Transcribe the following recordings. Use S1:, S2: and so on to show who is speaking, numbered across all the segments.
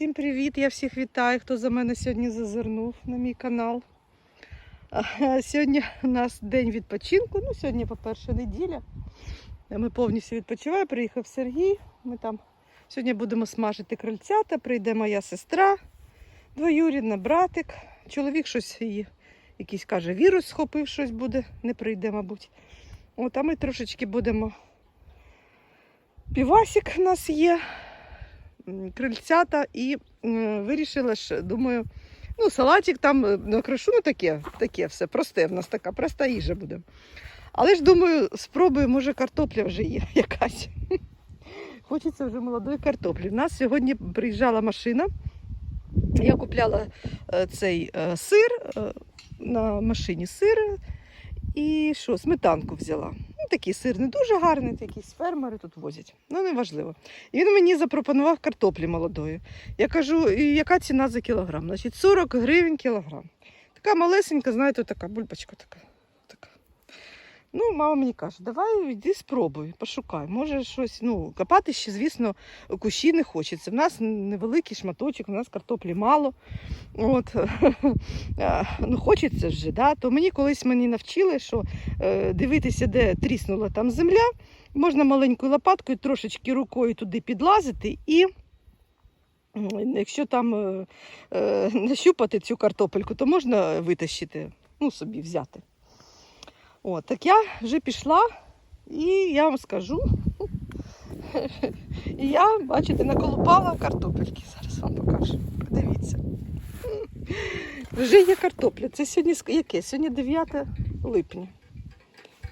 S1: Всім привіт! Я всіх вітаю, хто за мене сьогодні зазирнув на мій канал. Сьогодні у нас день відпочинку. Ну, сьогодні, по-перше, неділя. Ми повністю відпочиваємо. Приїхав Сергій. Ми там сьогодні будемо смажити крильцята. Прийде моя сестра, двоюрідна, братик. Чоловік щось її, якийсь каже, вірус схопив, щось буде, не прийде, мабуть. От, а ми трошечки будемо. Півасик у нас є крильцята і вирішила ж, думаю, ну, салатик там е, накришу, ну таке, таке все просте, в нас така проста їжа буде. Але ж думаю, спробую, може, картопля вже є якась. Хочеться вже молодої картоплі. У нас сьогодні приїжджала машина. Я купляла е, цей е, сир на машині сир і що, сметанку взяла. Такий сир не дуже гарний, якісь фермери тут возять. Ну, неважливо. І він мені запропонував картоплі молодої. Я кажу, «І яка ціна за кілограм? Значить, 40 гривень кілограм. Така малесенька, знаєте, така бульбочка така. Ну, мама мені каже, давай йди спробуй, пошукай. Може щось, ну, копати ще, звісно, кущі не хочеться. В нас невеликий шматочок, у нас картоплі мало. От, ну, хочеться ж, да? то мені колись мені навчили, що е, дивитися, де тріснула там земля, можна маленькою лопаткою трошечки рукою туди підлазити і. Якщо там е, е, нащупати цю картопельку, то можна витащити, ну собі взяти. От, так я вже пішла, і я вам скажу. І я, бачите, наколупала картопельки. Зараз вам покажу. Подивіться. Вже є картопля. Це сьогодні яке? Сьогодні 9 липня.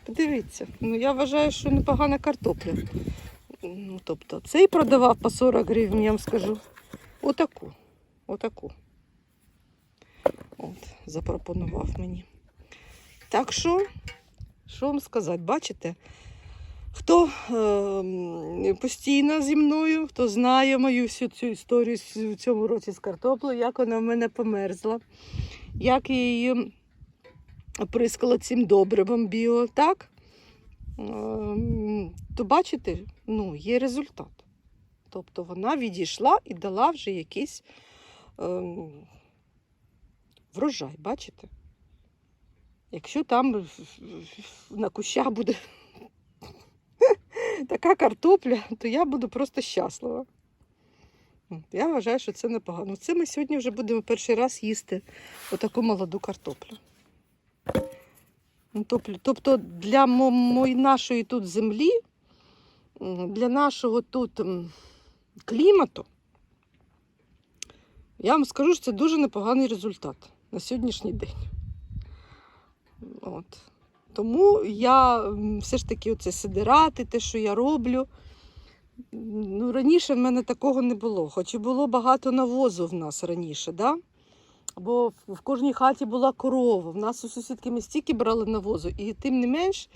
S1: Подивіться. Ну, я вважаю, що непогана картопля. Ну, тобто, цей продавав по 40 гривень, я вам скажу. Отаку. Отаку. От, запропонував мені. Так що, що вам сказати, бачите? Хто е, постійно зі мною, хто знає мою всю цю історію в цьому році з картоплею, як вона в мене померзла, як її прискала цим добривом біо, так? Ем, то бачите, ну, є результат. Тобто вона відійшла і дала вже якийсь ем, врожай, бачите? Якщо там на кущах буде така картопля, то я буду просто щаслива. Я вважаю, що це непогано. Це ми сьогодні вже будемо перший раз їсти отаку молоду картоплю. Ну, Тобто, тобто для нашої тут землі, для нашого тут клімату, я вам скажу, що це дуже непоганий результат на сьогоднішній день. От. Тому я все ж таки оце сидирати, те, що я роблю. Ну, раніше в мене такого не було, хоч і було багато навозу в нас раніше, да? бо в- кожній хаті була корова. В нас у сусідки ми стільки брали навозу, і тим не менш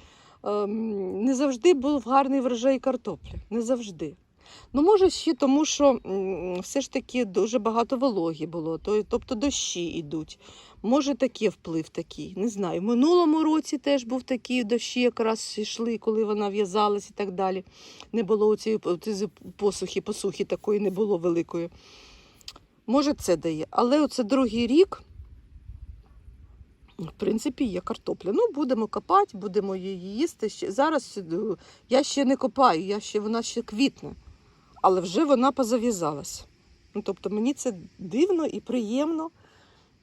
S1: ем, не завжди був гарний врожай картоплі. Не завжди. Ну, може, ще тому, що все ж таки дуже багато вологі було, тобто дощі йдуть. Може, такий вплив такий. Не знаю. В минулому році теж був такий дощі, якраз йшли, коли вона в'язалась і так далі. Не було цієї посухи, посухи такої не було великої. Може, це дає. Але оце другий рік, в принципі, є картопля. Ну, будемо копати, будемо її їсти. Зараз е, я ще не копаю, я ще, вона ще квітне, але вже вона позав'язалась. Ну, тобто мені це дивно і приємно.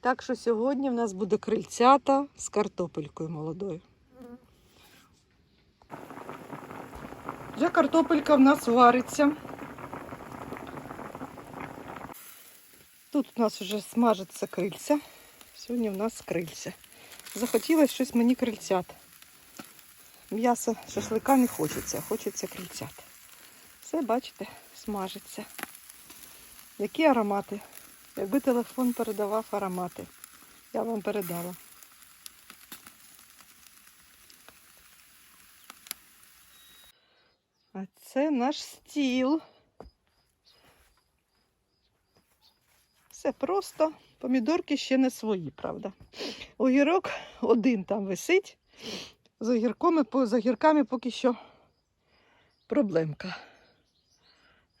S1: Так що сьогодні в нас буде крильцята з картопелькою молодою. Вже картопелька в нас вариться. Тут у нас вже смажаться крильця. Сьогодні в нас крильця. Захотілося щось мені крильцят. М'ясо шашлика не хочеться, хочеться крильцят. Все, бачите, смажиться. Які аромати? Якби телефон передавав аромати, я вам передала. А це наш стіл. Все просто. Помідорки ще не свої, правда. Огірок один там висить. З огірками, з огірками поки що проблемка.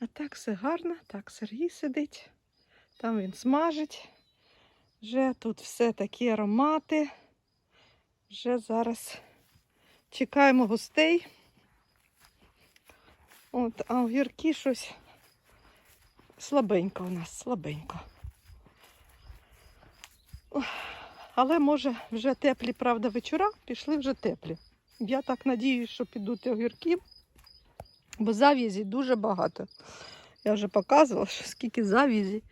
S1: А так все гарно, так Сергій сидить. Там він смажить. Вже тут все такі аромати. Вже зараз чекаємо гостей. От, а огірки щось слабенько у нас, слабенько. Але може вже теплі, правда, вечора пішли вже теплі. Я так надіюсь, що підуть огірки, бо зав'язі дуже багато. Я вже показувала, що скільки зав'язі.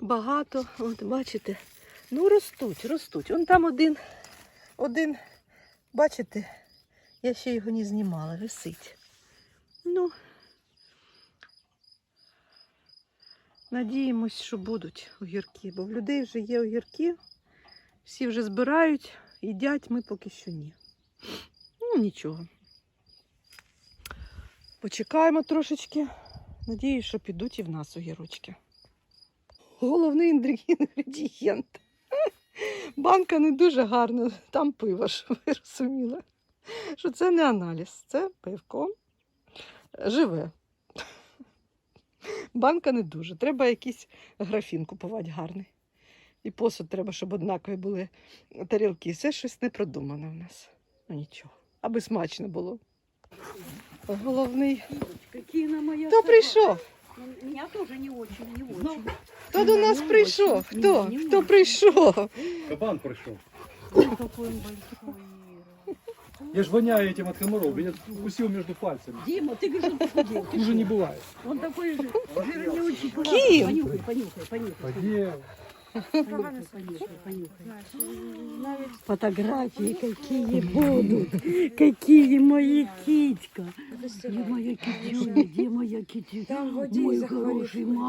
S1: Багато. От бачите. Ну, ростуть, ростуть. Он там один, один, бачите, я ще його не знімала, висить. Ну, надіємось, що будуть огірки, бо в людей вже є огірки, всі вже збирають, їдять, ми поки що ні. Ну, нічого. Почекаємо трошечки. Надіюсь, що підуть і в нас огірочки. Головний інгредієнт. Банка не дуже гарна, там пиво, щоб ви розуміли. Що це не аналіз, це пивко живе. Банка не дуже. Треба якийсь графін купувати гарний. І посуд треба, щоб однакові були тарілки. Це щось не продумане в нас. Ну нічого. Аби смачно було Головний.
S2: Какие на моя
S1: Хто прийшов?
S2: Меня тоже не очень, не
S1: Ну,
S2: очень.
S1: Хто до нас
S2: Не
S1: прийшов?
S2: очень.
S1: Хто?
S2: Не, не
S1: Хто
S2: очень.
S1: прийшов?
S3: Кабан прийшов.
S2: Ой, какой он большой.
S3: Я ж воняю этим от комаров. Меня укусил между пальцами.
S2: Дима, ты говоришь, он похудел. Ты
S3: Хуже не
S2: что?
S3: бывает.
S2: Он такой же жирнючий.
S1: Ким?
S2: Понюхай, понюхай, понюхай.
S3: Погнев.
S2: Понюхай, які будуть, Фотографии какие будут, какие мои китька. Где моя кітюня, где моя кітюня, мой хороший мальчик.